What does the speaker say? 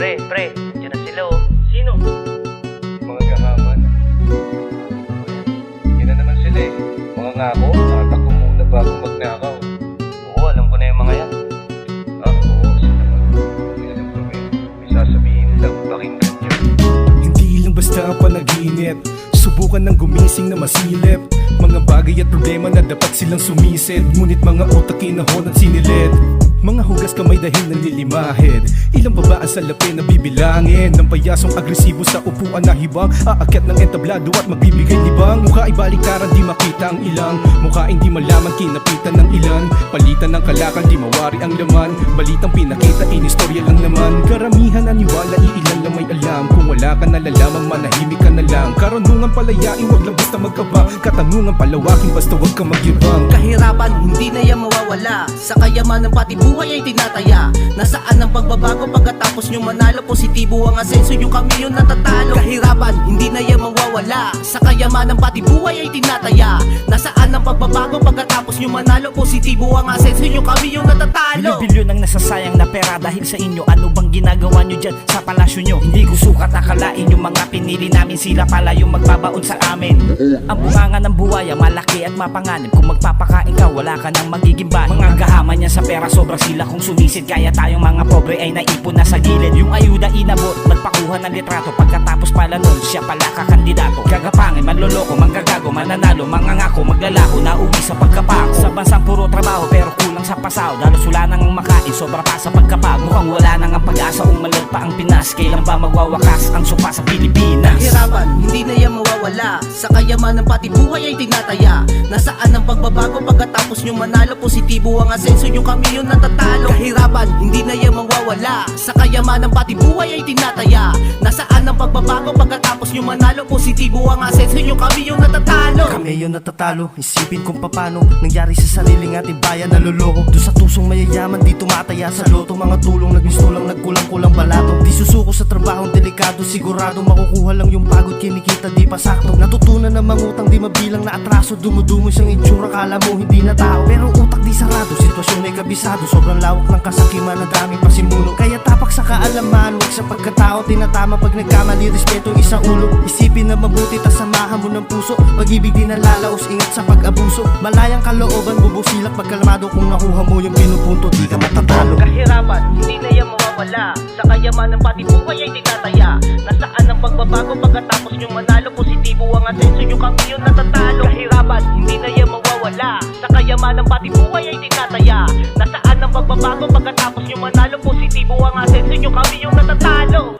Pre, pre, dyan na sila oh. Sino? Mga gahaman. Yan na naman sila eh. Mga ngako, tatakbo muna bago magnakaw. Oo, alam ko na yung mga yan. Ah, oo, sila naman. May alam kami. May sasabihin lang, pakinggan nyo. Hindi lang basta panaginip Subukan ng gumising na masilip Mga bagay at problema na dapat silang sumisid Ngunit mga utak kinahon at sinilid mga hugas kamay dahil nanlilimahid Ilang babaan sa lapi na bibilangin Ng payasong agresibo sa upuan na hibang. Aakyat ng entablado at magbibigay libang. Mukha ay baliktaran di makita ang ilang. Mukha hindi malaman kinapitan ng ilan. Palitan ng kalakal di mawari ang laman. Balitang pinakita inistorya lang naman. Karamihan naniwala iilan lang may alam. Kung wala ka nalalamang manahimik ka na lang. Karunungan palayain wag lang basta magkaba Katanungan palawakin basta wag ka magyabang Kahirapan, hindi na yan mawawala. Sa kayamanan pati buhay ay tinataya. Nasaan ang pagbabago pagkatapos nyo manalo? Positibo ang asenso yung kami yung natatalo. Kahirapan, hindi na yan mawawala. Sa kayamanan pati buhay ay tinataya. Nasaan ang pagbabago pagkatapos nyo manalo. Positibo ang asenso yung kami yung natatalo. Bilyon-bilyon ang nasasayang na pera dahil sa inyo. Ano bang ginagawa nyo dyan sa palasyo nyo? Hindi ko sukat akalain yung mga pinili namin. Sila pala yung magbabaon sa amin. Ang bunganga ng buhaya malaki at mapanganib. Kung magpapakain ka wala ka nang magiging bahay. Mga gahaman niya sa pera sobra sila kung sumisid. Kaya tayong mga pobre ay naipon na sa gilid. Yung ayuda inabot magpakuha ng litrato. Pagkatapos pala nun siya pala kakandidato. Gagapangin, manloloko, manggagago, mananalo Mga ngako, maglalako, nauwi sa pagkapako. Sa bansang puro trabaho pero kulang sa pasaw Dalos wala nang ang makain, sobra pa sa pagkapag. Mukhang wala nang ang pag-asa, umalag pa ang Pinas. Kailan ba magwawakas ang supa sa Pilipinas? Kahirapan, hindi na yan mawawala. Sa kayamanan pati buhay ay tinataya. Nasaan ang pagbabago pagkatapos nyo manalo? Positibo ang asenso yung kami yung natatalo. Kahirapan, hindi na yan mawawala. Sa kayamanan pati buhay ay tinataya. Nasaan ang pagbabago pagkatapos nyo manalo? Positibo ang asenso yung kami yung natatalo Kami yung natatalo, isipin kung papano Nangyari sa sariling ating bayan naluloko. Doon sa tusong mayayaman, di tumataya sa loto. Mga tulong nagmistulang nagkulang-kulang balato. Di susuko sa trabahong delikado Sigurado makukuha lang yung pagod kinikita. Di pa sakto Natutunan na mangutang di mabilang na atraso. Dumudumo siyang itsura, kala mo hindi na tao. Pero utak di sarado, sitwasyon ay kabisado. Sobrang lawak ng kasakiman na dami pa kaalaman, huwag sa pagkatao Tinatama. Pag nagkamali, respeto isang ulo. Isipin na mabuti, tas samahan mo ng puso. Pag-ibig di nalalaos, ingat sa pag-abuso. Malayang kalooban, bubusilak pagkalmado Kung nakuha mo yung pinupunto, di ka matatalo. Kahirapan, hindi na yan mawawala. Sa kayamanan pati buhay ay tinataya Nasaan ang pagbabago pagkatapos nyo manalo? Positibo ang asenso nyo kami yung natatalo. Kahirapan, hindi na yan mawawala. Sa kayamanan pati buhay ay tinataya Nasaan magbabago. Pagkatapos nyo manalo, positibo ang asenso nyo. Kami yung natatalo.